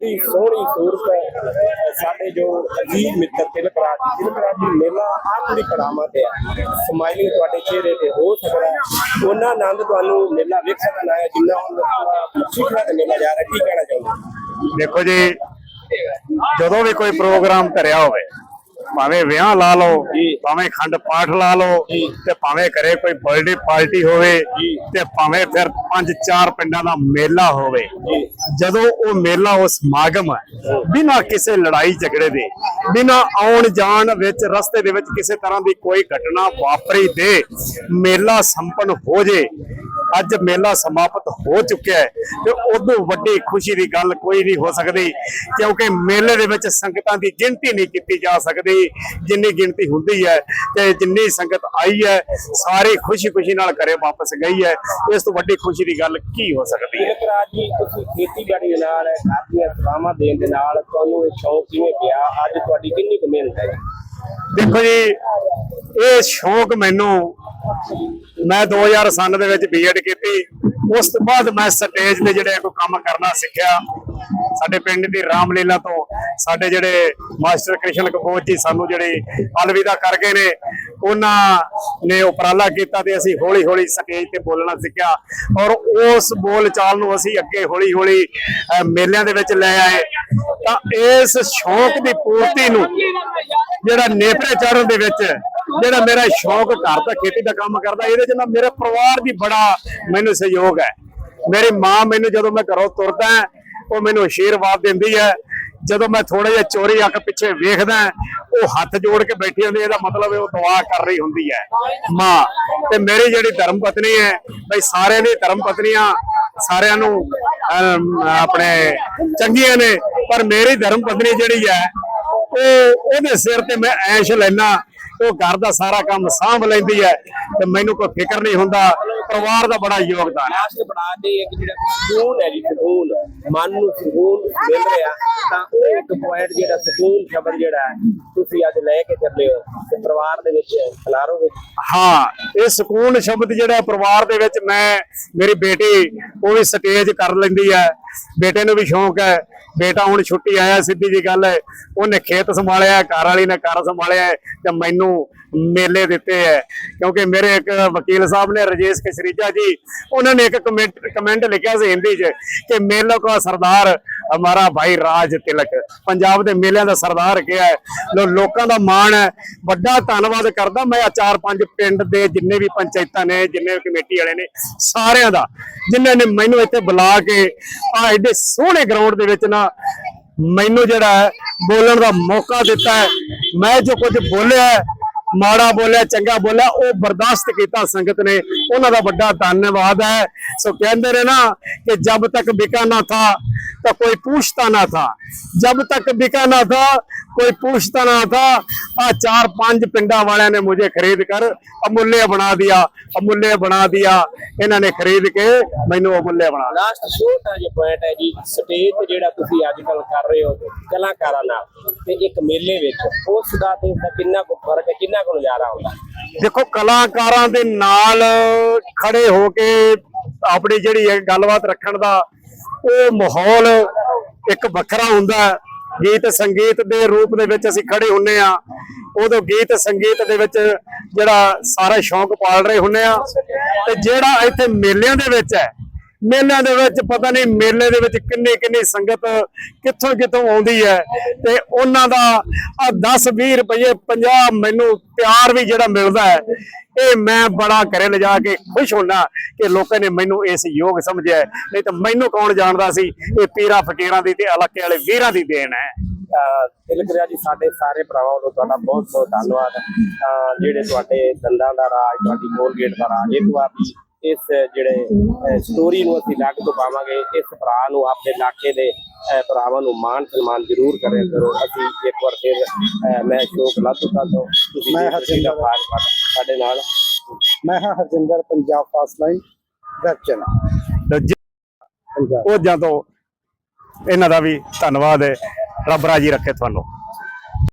ਦੀ ਸੋਹਣੀ ਸੂਰਤ ਸਾਡੇ ਜੋ ਅਜੀਜ਼ ਮਿੱਤਰ ਤਿਲਕ ਰਾਜ ਤਿਲਕ ਰਾਜ ਦੀ ਮੇਲਾ ਆਖਰੀ ਪੜਾਵਾਂ ਤੇ ਹੈ। ਸਮਾਈਲਿੰਗ ਤੁਹਾਡੇ ਚਿਹਰੇ ਤੇ ਹੋ ਸਕਦਾ ਉਹਨਾਂ ਆਨੰਦ ਤੁਹਾਨੂੰ ਮੇਲਾ ਵੇਖ ਸਕਣਾ ਹੈ, ਜਿੰਨਾ ਹੁਣ ਸਿੱਖਣਾ ਤੇ ਮੇਲਾ ਜਾ ਰਿਹਾ। ਕੀ ਕਹਿਣਾ ਚਾਹੁੰਦੇ ਦੇਖੋ ਜੀ, ਜਦੋਂ ਵੀ ਕੋਈ ਪ੍ਰੋਗਰਾਮ ਧਰਿਆ ਹੋਵੇ ਭਾਵੇਂ ਵਿਆਹ ਲਾ ਲਓ। ਭਾਵੇਂ ਖੰਡ ਪਾਠ ਲਾ ਲਓ। ਤੇ ਭਾਵੇਂ ਘਰੇ ਕੋਈ ਬਰਥਡੇ ਪਾਰਟੀ ਹੋਵੇ। ਤੇ ਭਾਵੇਂ ਫਿਰ ਪੰਜ ਚਾਰ ਪਿੰਡਾਂ ਦਾ ਮੇਲਾ ਹੋਵੇ ਜਦੋਂ ਉਹ ਮੇਲਾ ਉਹ ਸਮਾਗਮ ਹੈ ਬਿਨਾਂ ਕਿਸੇ ਲੜਾਈ ਝਗੜੇ ਦੇ ਬਿਨਾਂ ਆਉਣ ਜਾਣ ਵਿੱਚ ਰਸਤੇ ਦੇ ਵਿੱਚ ਕਿਸੇ ਤਰ੍ਹਾਂ ਦੀ ਕੋਈ ਘਟਨਾ ਵਾਪਰੀ ਦੇ ਮੇਲਾ ਸੰਪन्न ਹੋ ਜੇ ਅੱਜ ਮੇਲਾ ਸਮਾਪਤ ਹੋ ਚੁੱਕਿਆ ਹੈ ਤੇ ਉਦੋਂ ਵੱਡੀ ਖੁਸ਼ੀ ਦੀ ਗੱਲ ਕੋਈ ਨਹੀਂ ਹੋ ਸਕਦੀ ਕਿਉਂਕਿ ਮੇਲੇ ਦੇ ਵਿੱਚ ਸੰਗਤਾਂ ਦੀ ਗਿਣਤੀ ਨਹੀਂ ਕੀਤੀ ਜਾ ਸਕਦੀ ਜਿੰਨੀ ਗਿਣਤੀ ਹੁੰਦੀ ਹੈ ਤੇ ਜਿੰਨੀ ਸੰਗਤ ਆਈ ਹੈ ਸਾਰੀ ਖੁਸ਼ੀ-ਖੁਸ਼ੀ ਨਾਲ ਘਰੇ ਵਾਪਸ ਗਈ ਹੈ ਇਸ ਤੋਂ ਵੱਡੀ ਖੁਸ਼ੀ ਦੀ ਗੱਲ ਕੀ ਹੋ ਸਕਦੀ ਹੈ? ਜੀ ਤੁਸੀਂ ਖੇਤੀਬਾੜੀ ਦੇ ਨਾਲ ਸੇਵਾਵਾਂ ਦੇਣ ਦੇ ਨਾਲ ਤੁਹਾਨੂੰ ਇਹ ਸ਼ੌਂਕ ਕਿਵੇਂ ਪਿਆ? ਅੱਜ ਤੁਹਾਡੀ ਕਿੰਨੀ ਕੁ ਮਿਹਨਤ ਹੈ ਦੇਖੋ ਜੀ ਇਹ ਸ਼ੌਕ ਮੈਨੂੰ ਮੈਂ 2000 ਸਾਲ ਦੇ ਵਿੱਚ ਬੀਐਡ ਕੀਤੀ। ਉਸ ਤੋਂ ਬਾਅਦ ਮੈਂ ਸਟੇਜ ਤੇ ਜਿਹੜੇ ਕੋਈ ਕੰਮ ਕਰਨਾ ਸਿੱਖਿਆ, ਸਾਡੇ ਪਿੰਡ ਦੀ ਰਾਮਲੀਲਾ ਤੋਂ। ਸਾਡੇ ਜਿਹੜੇ ਮਾਸਟਰ ਕ੍ਰਿਸ਼ਨ ਕਪੂਰ ਜੀ ਸਾਨੂੰ ਜਿਹੜੇ ਅਲਵਿਦਾ ਕਰ ਗਏ ਨੇ, ਉਹਨਾਂ ਨੇ ਉਪਰਾਲਾ ਕੀਤਾ ਤੇ ਅਸੀਂ ਹੌਲੀ ਹੌਲੀ ਸਟੇਜ ਤੇ ਬੋਲਣਾ ਸਿੱਖਿਆ। ਔਰ ਉਸ ਬੋਲ ਚਾਲ ਨੂੰ ਅਸੀਂ ਅੱਗੇ ਹੌਲੀ ਹੌਲੀ ਮੇਲਿਆਂ ਦੇ ਵਿੱਚ ਲੈ ਆਏ। ਤਾਂ ਇਸ ਸ਼ੌਕ ਦੀ ਪੂਰਤੀ ਨੂੰ ਜਿਹੜਾ ਨੇਪਰੇ ਚੜ੍ਹਨ ਦੇ ਵਿੱਚ ਜਿਹੜਾ ਮੇਰਾ ਸ਼ੌਕ ਘਰ ਦਾ ਖੇਤੀ ਦਾ ਕੰਮ ਕਰਦਾ, ਇਹਦੇ ਚ ਨਾ ਮੇਰੇ ਪਰਿਵਾਰ ਦੀ ਬੜਾ ਮੈਨੂੰ ਸਹਿਯੋਗ ਹੈ। ਮੇਰੀ ਮਾਂ ਮੈਨੂੰ ਜਦੋਂ ਮੈਂ ਘਰੋਂ ਤੁਰਦਾ ਉਹ ਮੈਨੂੰ ਆਸ਼ੀਰਵਾਦ ਦਿੰਦੀ ਹੈ। ਜਦੋਂ ਮੈਂ ਥੋੜਾ ਜਿਹਾ ਚੋਰੀ ਅੱਖ ਪਿੱਛੇ ਵੇਖਦਾ ਉਹ ਹੱਥ ਜੋੜ ਕੇ ਬੈਠੀ ਹੁੰਦੀ ਇਹਦਾ ਮਤਲਬ ਉਹ ਦੁਆ ਕਰ ਰਹੀ ਹੁੰਦੀ ਹੈ। ਮਾਂ, ਤੇ ਮੇਰੀ ਜਿਹੜੀ ਧਰਮ ਪਤਨੀ ਹੈ, ਬਈ ਸਾਰਿਆਂ ਦੀ ਧਰਮ ਪਤਨੀਆਂ ਸਾਰਿਆਂ ਨੂੰ ਆਪਣੇ ਚੰਗੀਆਂ ਨੇ, ਪਰ ਮੇਰੀ ਧਰਮ ਪਤਨੀ ਜਿਹੜੀ ਹੈ, ਉਹ ਉਹਦੇ ਸਿਰ ਤੇ ਮੈਂ ਐਸ਼ ਲੈਣਾ ਉਹ ਘਰ ਦਾ ਸਾਰਾ ਕੰਮ ਸਾਂਭ ਲੈਂਦੀ ਹੈ ਤੇ ਮੈਨੂੰ ਕੋਈ ਫਿਕਰ ਨਹੀਂ ਹੁੰਦਾ। ਪਰਿਵਾਰ ਦਾ ਬੜਾ ਯੋਗਦਾਨ ਹੈ। ਲਾਸਟ ਬਣਾ ਦੇ ਇੱਕ ਜਿਹੜਾ ਸਕੂਨ ਹੈ ਜੀ ਸਕੂਨ ਮਨ ਨੂੰ ਸਕੂਨ ਮਿਲ ਰਿਹਾ। ਤਾਂ ਉਹ ਇੱਕ ਪੁਆਇੰਟ ਜਿਹੜਾ ਸਕੂਨ ਸ਼ਬਦ ਜਿਹੜਾ ਤੁਸੀਂ ਅੱਜ ਲੈ ਕੇ ਚੱਲੇ ਹੋ ਤੇ ਪਰਿਵਾਰ ਦੇ ਵਿੱਚ ਖਿਲਾਰੋਗੇ ਹਾਂ, ਇਹ ਸਕੂਨ ਸ਼ਬਦ ਜਿਹੜਾ ਪਰਿਵਾਰ ਦੇ ਵਿੱਚ ਮੈਂ, ਮੇਰੀ ਬੇਟੀ, ਉਹ ਵੀ ਸਟੇਜ ਕਰ ਲੈਂਦੀ ਹੈ। ਬੇਟੇ ਨੂੰ ਵੀ ਸ਼ੌਂਕ ਹੈ। ਬੇਟਾ ਹੁਣ ਛੁੱਟੀ ਆਇਆ, ਸਿੱਧੀ ਜੀ ਗੱਲ ਹੈ। ਉਹਨੇ ਖੇਤ ਸੰਭਾਲਿਆ, ਘਰ ਵਾਲੀ ਨੇ ਘਰ ਸੰਭਾਲਿਆ ਤੇ ਮੈਨੂੰ ਮੇਲੇ ਦਿੱਤੇ ਹੈ। ਕਿਉਂਕਿ ਮੇਰੇ ਇੱਕ ਵਕੀਲ ਸਾਹਿਬ ਨੇ, ਰਜੇਸ਼ ਕਸ਼ਰੀਜਾ ਜੀ, ਉਹਨਾਂ ਨੇ ਇੱਕ ਕਮੈਂਟ ਕਮੈਂਟ ਲਿਖਿਆ ਸੀ ਹਿੰਦੀ 'ਚ ਕਿ ਮੇਲੋਂ ਕਾ ਸਰਦਾਰ ਹਮਾਰਾ ਭਾਈ ਰਾਜ ਤਿਲਕ ਪੰਜਾਬ ਦੇ ਮੇਲਿਆਂ ਦਾ ਸਰਦਾਰ ਕਿਹਾ ਹੈ ਲੋ ਲੋਕਾਂ ਦਾ ਮਾਣ ਹੈ ਵੱਡਾ ਧੰਨਵਾਦ ਕਰਦਾ ਮੈਂ ਚਾਰ ਪੰਜ ਪਿੰਡ ਦੇ ਜਿੰਨੇ ਵੀ ਪੰਚਾਇਤਾਂ ਨੇ ਜਿੰਨੇ ਵੀ ਕਮੇਟੀ ਵਾਲੇ ਨੇ ਸਾਰਿਆਂ ਦਾ ਜਿਨ੍ਹਾਂ ਨੇ ਮੈਨੂੰ ਇੱਥੇ ਬੁਲਾ ਕੇ ਆ ਐਡੇ ਸੋਹਣੇ ਗਰਾਊਂਡ ਦੇ ਵਿੱਚ ਨਾ ਮੈਨੂੰ ਜਿਹੜਾ ਹੈ ਬੋਲਣ ਦਾ ਮੌਕਾ ਦਿੱਤਾ ਹੈ ਮੈਂ ਜੋ ਕੁਝ ਬੋਲਿਆ ਮਾੜਾ ਬੋਲਿਆ, ਚੰਗਾ ਬੋਲਿਆ, ਉਹ ਬਰਦਾਸ਼ਤ ਕੀਤਾ ਸੰਗਤ ਨੇ। ਉਹਨਾਂ ਦਾ ਵੱਡਾ ਧੰਨਵਾਦ ਹੈ। ਸੋ ਕਹਿੰਦੇ ਨੇ ਨਾ ਕਿ ਜਦ ਤੱਕ ਬਿਕਾ ਨਾ ਥਾ, ਤਾਂ ਕੋਈ ਪੁੱਛਤਾ ਨਾ ਥਾ। ਜਦ ਤੱਕ ਬਿਕਾ ਨਾ ਥਾ, ਕੋਈ ਪੁੱਛਤਾ ਨਾ ਥਾ ਚਾਰ ਪੰਜ ਪਿੰਡਾਂ ਵਾਲਿਆਂ ਨੇ ने ਖਰੀਦ ਕਰ कर ਬਣਾ ਦਿਆ दिया ਬਣਾ बना ਇਹਨਾਂ ਨੇ ਖਰੀਦ ਕੇ ਮੈਨੂੰ अमूल्य बना ਲਾਸਟ ਛੋਟਾ ਜਿਹਾ ਪੁਆਇੰਟ ਹੈ ਜੀ। ਸਟੇਜ ਤੇ ਜਿਹੜਾ ਤੁਸੀਂ ਅੱਜ ਕੱਲ ਕਰ ਰਹੇ ਹੋ ਕਲਾਕਾਰਾਂ ਨਾਲ ਤੇ ਇੱਕ ਮੇਲੇ ਵਿੱਚ ਉਸ ਦਾ ਤੇ ਇਸਦਾ ਕਿੰਨਾ ਕੁ ਫ਼ਰਕ ਹੈ ਕਿੰਨਾ ਕੁ ਨਜ਼ਾਰਾ ਹੁੰਦਾ ਦੇਖੋ ਕਲਾਕਾਰਾਂ ਦੇ ਨਾਲ ਖੜੇ ਹੋ ਕੇ ਆਪਣੀ ਜਿਹੜੀ ਗੱਲਬਾਤ ਰੱਖਣ ਦਾ ਉਹ ਮਾਹੌਲ ਇੱਕ ਵੱਖਰਾ ਹੁੰਦਾ ਹੈ। ਗੀਤ ਸੰਗੀਤ ਦੇ ਰੂਪ ਦੇ ਵਿੱਚ ਅਸੀਂ ਖੜੇ ਹੁੰਨੇ ਆ। ਉਦੋਂ ਗੀਤ, ਸੰਗੀਤ ਦੇ ਵਿੱਚ ਜਿਹੜਾ ਸਾਰਾ ਸ਼ੌਂਕ ਪਾਲ ਰਹੇ ਹੁੰਨੇ ਆ। ਤੇ ਜਿਹੜਾ ਇੱਥੇ ਮੇਲਿਆਂ ਦੇ ਵਿੱਚ ਹੈ, ਮੇਲਿਆਂ ਦੇ ਵਿੱਚ ਪਤਾ ਨਹੀਂ ਮੇਲੇ ਦੇ ਵਿੱਚ ਕਿੰਨੀ ਕਿੰਨੀ ਸੰਗਤ ਕਿੱਥੋਂ ਕਿੱਥੋਂ ਆਉਂਦੀ ਹੈ। ਤੇ ਉਹਨਾਂ ਦਾ ਆ 10 20 ਰੁਪਏ 50 ਮੈਨੂੰ ਪਿਆਰ ਵੀ ਜਿਹੜਾ ਮਿਲਦਾ ਹੈ, ਇਹ ਮੈਂ ਬੜਾ ਘਰੇ ਲਿਜਾ ਕੇ ਖੁਸ਼ ਹੁੰਨਾ ਕਿ ਲੋਕਾਂ ਨੇ ਮੈਨੂੰ ਇਸ ਯੋਗ ਸਮਝਿਆ ਨਹੀਂ ਤਾਂ ਮੈਨੂੰ ਕੌਣ ਜਾਣਦਾ ਸੀ, ਇਹ ਪੀਰਾਂ ਫਕੀਰਾਂ ਦੀ ਤੇ ਇਲਾਕੇ ਵਾਲੇ ਵੀਰਾਂ ਦੀ ਦੇਣ ਹੈ। ਤਿਲਕ ਰਿਆ ਜੀ ਸਾਡੇ ਸਾਰੇ ਭਰਾਵਾਂ ਵੱਲੋਂ ਤੁਹਾਡਾ ਬਹੁਤ ਬਹੁਤ ਧੰਨਵਾਦ। ਜਿਹੜੇ ਤੁਹਾਡੇ ਦੰਦਾਂ ਦਾ ਰਾਜ ਤੁਹਾਡੀ ਕੋਲਗੇਟ ਦਾ ਰਾਜ ਇੱਕ ਵਾਰ ਇਸ ਜਿਹੜੇ ਸਟੋਰੀ ਨੂੰ ਅਸੀਂ ਲੱਗ ਤੋਂ ਪਾਵਾਂਗੇ ਇਸ ਭਰਾ ਨੂੰ ਆਪਣੇ ਇਲਾਕੇ ਦੇ ਭਰਾਵਾਂ ਨੂੰ ਮਾਣ ਸਨਮਾਨ ਜ਼ਰੂਰ ਕਰਿਆ ਕਰੋ। ਅਸੀਂ ਇੱਕ ਵਾਰ ਫਿਰ ਮੈਂ ਸ਼ੋਕ ਲਾਤੂਤਾ ਤੋਂ ਤੁਸੀਂ ਮੈਂ ਰਹੇ ਹਰਜਿੰਦਰ। ਸਾਡੇ ਨਾਲ। ਮੈਂ ਹਾਂ ਹਰਜਿੰਦਰ ਪੰਜਾਬ ਫਾਸਟ ਲਾਈਨ ਵੈਕਚਨ ਤੇ ਜ- ਉਹ ਜਦੋਂ ਇਹਨਾਂ ਦਾ ਵੀ ਧੰਨਵਾਦ ਹੈ। ਰੱਬ ਰਾਜੀ ਰੱਖੇ ਤੁਹਾਨੂੰ।